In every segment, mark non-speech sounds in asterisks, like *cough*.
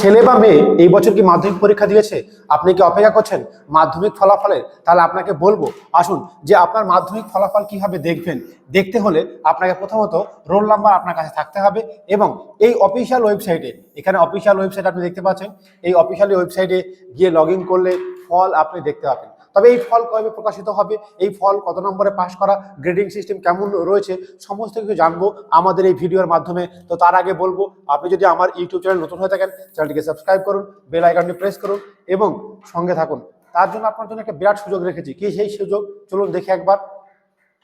ছেলে বা মেয়ে এই বছর কি মাধ্যমিক পরীক্ষা দিয়েছে? আপনি কি অপেক্ষা করছেন মাধ্যমিক ফলাফলের? তাহলে আপনাকে বলব, আসুন, যে আপনার মাধ্যমিক ফলাফল কীভাবে দেখবেন? দেখতে হলে আপনাকে প্রথমত রোল নাম্বার আপনার কাছে থাকতে হবে এবং এই অফিসিয়াল ওয়েবসাইটে, এখানে অফিসিয়াল ওয়েবসাইট আপনি দেখতে পাচ্ছেন, এই অফিসিয়াল ওয়েবসাইটে গিয়ে লগ করলে ফল আপনি দেখতে পাবেন। তবে এই ফল কবে প্রকাশিত হবে? এই ফল কত নম্বরে পাস করা? গ্রেডিং সিস্টেম কেমন রয়েছে? সমস্ত কিছু জানব আমাদের এই ভিডিওর মাধ্যমে। তো তার আগে বলব, আপনি যদি আমার ইউটিউব চ্যানেল নতুন হয়ে থাকেন চ্যানেলটিকে সাবস্ক্রাইব করুন বেল আইকনটি প্রেস করুন এবং সঙ্গে থাকুন। তার জন্য আপনার জন্য একটা বিরাট সুযোগ রেখেছি। কি সেই সুযোগ? চলুন দেখে একবার।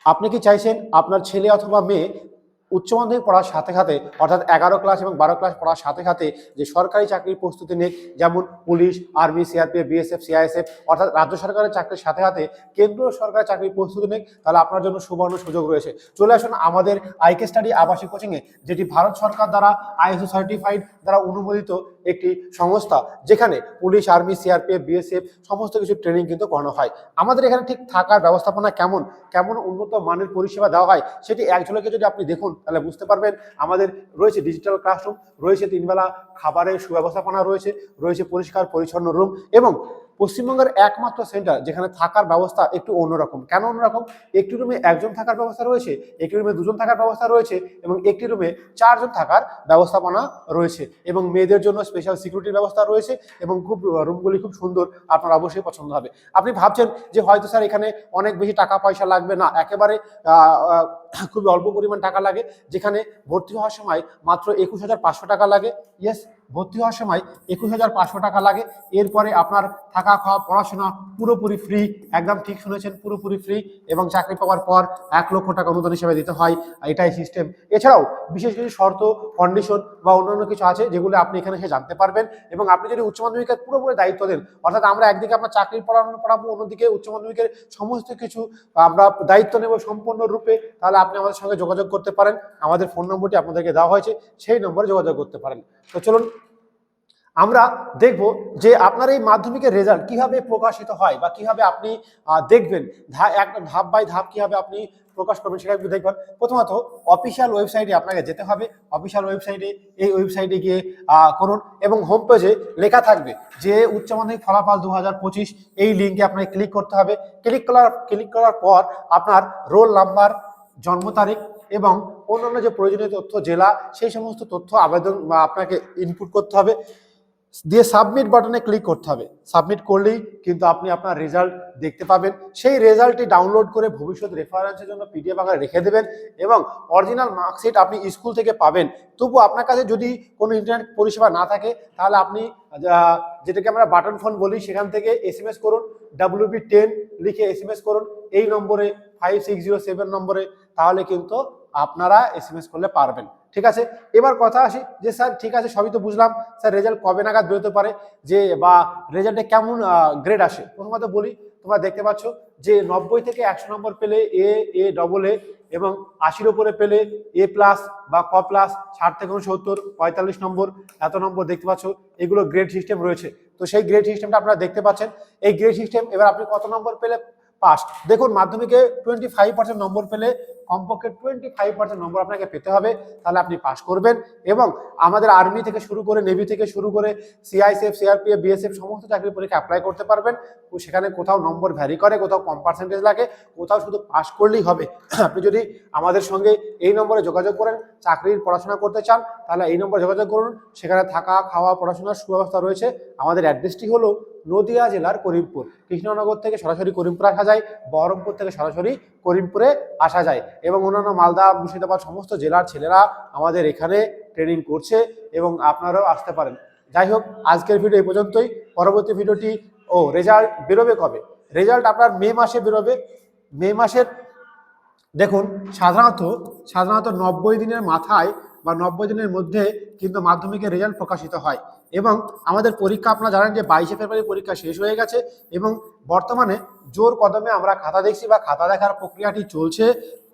আপনি কি চাইছেন আপনার ছেলে অথবা মেয়ে উচ্চ মাধ্যমিক পড়ার সাথে সাথে, অর্থাৎ এগারো ক্লাস এবং বারো ক্লাস পড়ার সাথে সাথে যে সরকারি চাকরির প্রস্তুতি নেই যেমন police, army CRPF BSF, CISF, অর্থাৎ রাজ্য সরকারের চাকরির সাথে সাথে কেন্দ্রীয় সরকারের চাকরির প্রস্তুতি নেই তাহলে আপনার জন্য সুবর্ণ সুযোগ রয়েছে। চলে আসুন আমাদের আইকে স্টাডি আবাসিক কোচিংয়ে যেটি ভারত সরকার দ্বারা আইএসও সার্টিফাইড দ্বারা অনুমোদিত একটি সংস্থা যেখানে পুলিশ, আর্মি সিআরপিএফ বিএসএফ সমস্ত কিছু ট্রেনিং কিন্তু করানো হয়। আমাদের এখানে ঠিক থাকার ব্যবস্থাপনা কেমন? কেমন উন্নত মানের পরিষেবা দেওয়া হয়? সেটি এক ঝলকে যদি আপনি দেখুন, তাহলে বুঝতে পারবেন আমাদের রয়েছে ডিজিটাল ক্লাসরুম রয়েছে তিনবেলা খাবারের সুব্যবস্থাপনা রয়েছে রয়েছে পরিষ্কার, পরিচ্ছন্ন রুম এবং পশ্চিমবঙ্গের একমাত্র সেন্টার যেখানে থাকার ব্যবস্থা একটু অন্যরকম। কেন অন্যরকম? একটি রুমে একজন থাকার ব্যবস্থা রয়েছে, একটি রুমে দুজন থাকার ব্যবস্থা রয়েছে এবং একটি রুমে চারজন থাকার ব্যবস্থাপনা রয়েছে এবং মেয়েদের জন্য স্পেশাল সিকিউরিটির ব্যবস্থা রয়েছে এবং খুব রুমগুলি খুব সুন্দর, আপনার অবশ্যই পছন্দ হবে। আপনি ভাবছেন যে হয়তো স্যার এখানে অনেক বেশি টাকা পয়সা লাগবে না, একেবারে খুবই অল্প পরিমাণ টাকা লাগে, যেখানে ভর্তি হওয়ার সময় মাত্র একুশ হাজার পাঁচশো টাকা লাগে ইয়েস ভর্তি হওয়ার সময় একুশ হাজার পাঁচশো টাকা লাগে। এরপরে আপনার থাকা খাওয়া, পড়াশোনা পুরোপুরি ফ্রি একদম ঠিক শুনেছেন, পুরোপুরি ফ্রি এবং চাকরি পাওয়ার পর এক লক্ষ টাকা অনুদান হিসেবে দিতে হয়। এটাই সিস্টেম এছাড়াও বিশেষ কিছু শর্ত কন্ডিশন বা অন্যান্য কিছু আছে যেগুলো আপনি এখানে এসে জানতে পারবেন এবং আপনি যদি উচ্চ মাধ্যমিকের পুরোপুরি দায়িত্ব দেন, অর্থাৎ আমরা একদিকে আপনার চাকরির পড়ানো পড়াবো, অন্যদিকে উচ্চ মাধ্যমিকের সমস্ত কিছু আমরা দায়িত্ব নেব সম্পূর্ণ রূপে তাহলে আপনি আমাদের সঙ্গে যোগাযোগ করতে পারেন। আমাদের ফোন নম্বরটি আপনাদেরকে দেওয়া হয়েছে, সেই নম্বরে যোগাযোগ করতে পারেন। তো চলুন আমরা দেখব যে আপনার এই মাধ্যমিকের রেজাল্ট কীভাবে প্রকাশিত হয় বা কীভাবে আপনি দেখবেন। এক, ধাপ বাই ধাপ কীভাবে আপনি প্রকাশ করবেন সেটা একটু দেখবেন। প্রথমত অফিসিয়াল ওয়েবসাইটে আপনাকে যেতে হবে। অফিসিয়াল ওয়েবসাইটে এই ওয়েবসাইটে গিয়ে করুন এবং হোম পেজে লেখা থাকবে যে উচ্চ মাধ্যমিক ফলাফল দু হাজার পঁচিশ। এই লিঙ্কে আপনাকে ক্লিক করতে হবে। ক্লিক করার ক্লিক করার পর আপনার রোল নাম্বার জন্ম তারিখ এবং অন্যান্য যে প্রয়োজনীয় তথ্য, জেলা, সেই সমস্ত তথ্য আবেদন আপনাকে ইনপুট করতে হবে। দিয়ে সাবমিট বাটনে ক্লিক করতে হবে। সাবমিট করলেই কিন্তু আপনি আপনার রেজাল্ট দেখতে পাবেন। সেই রেজাল্টটি ডাউনলোড করে ভবিষ্যৎ রেফারেন্সের জন্য পিডিএফ আকারে রেখে দেবেন এবং অরিজিনাল মার্কশিট আপনি স্কুল থেকে পাবেন। তবু আপনার কাছে যদি কোনো ইন্টারনেট পরিষেবা না থাকে, তাহলে আপনি যেটাকে আমরা বাটন ফোন বলি, সেখান থেকে এস এম এস করুন ডাব্লিউবি টেন লিখে এস এম এস করুন। এই নম্বরে ফাইভ সিক্স জিরো সেভেন নম্বরে তাহলে কিন্তু আপনারা এস এম এস করলে পারবেন। ঠিক আছে? এবার কথা আসি যে, স্যার, ঠিক আছে, সবই তো বুঝলাম। স্যার রেজাল্ট কবে নাগাদ বেরোতে পারে? যে, বা রেজাল্টে কেমন গ্রেড আসে? প্রথমত বলি, তোমরা দেখতে পাচ্ছ যে, নব্বই থেকে একশো নম্বর পেলে এ এ ডবল এ এবং আশির ওপরে পেলে এ প্লাস বা ক প্লাস ষাট থেকে সত্তর, পঁয়তাল্লিশ নম্বর, এত নম্বর দেখতে পাচ্ছ, এগুলো গ্রেড সিস্টেম রয়েছে। তো সেই গ্রেড সিস্টেমটা আপনারা দেখতে পাচ্ছেন। এই গ্রেড সিস্টেম এবার আপনি কত নম্বর পেলে পাস? দেখুন, মাধ্যমিকে টোয়েন্টি ফাইভ পার্সেন্ট নম্বর পেলে কমপক্ষে টোয়েন্টি ফাইভ পার্সেন্ট নম্বর আপনাকে পেতে হবে, তাহলে আপনি পাস করবেন। এবং আমাদের আর্মি থেকে শুরু করে নেভি থেকে শুরু করে সিআইসিএফ সিআরপিএফ বিএসএফ সমস্ত চাকরির পরীক্ষা অ্যাপ্লাই করতে পারবেন। তো সেখানে কোথাও নম্বর ভ্যারি করে, কোথাও কম পার্সেন্টেজ লাগে, কোথাও শুধু পাস করলেই হবে। *clears throat* আপনি যদি আমাদের সঙ্গে এই নম্বরে যোগাযোগ করেন, চাকরির পড়াশোনা করতে চান, তাহলে এই নম্বরে যোগাযোগ করুন। সেখানে থাকা, খাওয়া, পড়াশোনার সুব্যবস্থা রয়েছে। আমাদের অ্যাড্রেসটি হলো নদিয়া জেলার করিমপুর। কৃষ্ণনগর থেকে সরাসরি করিমপুর আসা যায়, বহরমপুর থেকে সরাসরি করিমপুরে আসা যায়। এবং অন্যান্য মালদা, মুর্শিদাবাদ সমস্ত জেলার ছেলেরা আমাদের এখানে ট্রেনিং করছে এবং আপনারাও আসতে পারেন। যাই হোক, আজকের ভিডিও এই পর্যন্তই। পরবর্তী ভিডিওটি ও রেজাল্ট বেরোবে কবে? রেজাল্ট আপনার মে মাসে বেরোবে। মে মাসের, দেখুন, সাধারণত সাধারণত নব্বই দিনের মাথায় বা নব্বই দিনের মধ্যে কিন্তু মাধ্যমিকের রেজাল্ট প্রকাশিত হয়। এবং আমাদের পরীক্ষা, আপনারা জানেন যে বাইশে ফেব্রুয়ারি পরীক্ষা শেষ হয়ে গেছে এবং বর্তমানে জোর কদমে আমরা খাতা দেখছি বা খাতা দেখার প্রক্রিয়াটি চলছে।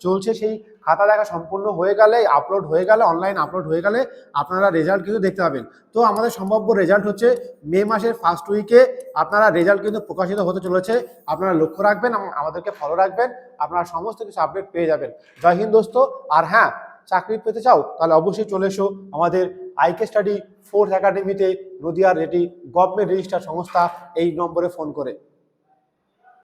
চলছে, সেই খাতা দেখা সম্পূর্ণ হয়ে গেলে আপলোড হয়ে গেলে অনলাইন আপলোড হয়ে গেলে আপনারা রেজাল্ট কিন্তু দেখতে পাবেন। তো আমাদের সম্ভাব্য রেজাল্ট হচ্ছে মে মাসের ফার্স্ট উইকে আপনারা রেজাল্ট কিন্তু প্রকাশিত হতে চলেছে। আপনারা লক্ষ্য রাখবেন এবং আমাদেরকে ফলো রাখবেন। আপনারা সমস্ত কিছু আপডেট পেয়ে যাবেন। জয় হিন্দ দোস্ত। আর হ্যাঁ চাকরি পেতে চাও, তাহলে অবশ্যই চলে এসো আমাদের আইকে স্টাডি ফোর্থ একাডেমিতে নদিয়ার এটি গভর্নমেন্ট রেজিস্টার সংস্থা, এই নম্বরে ফোন করে।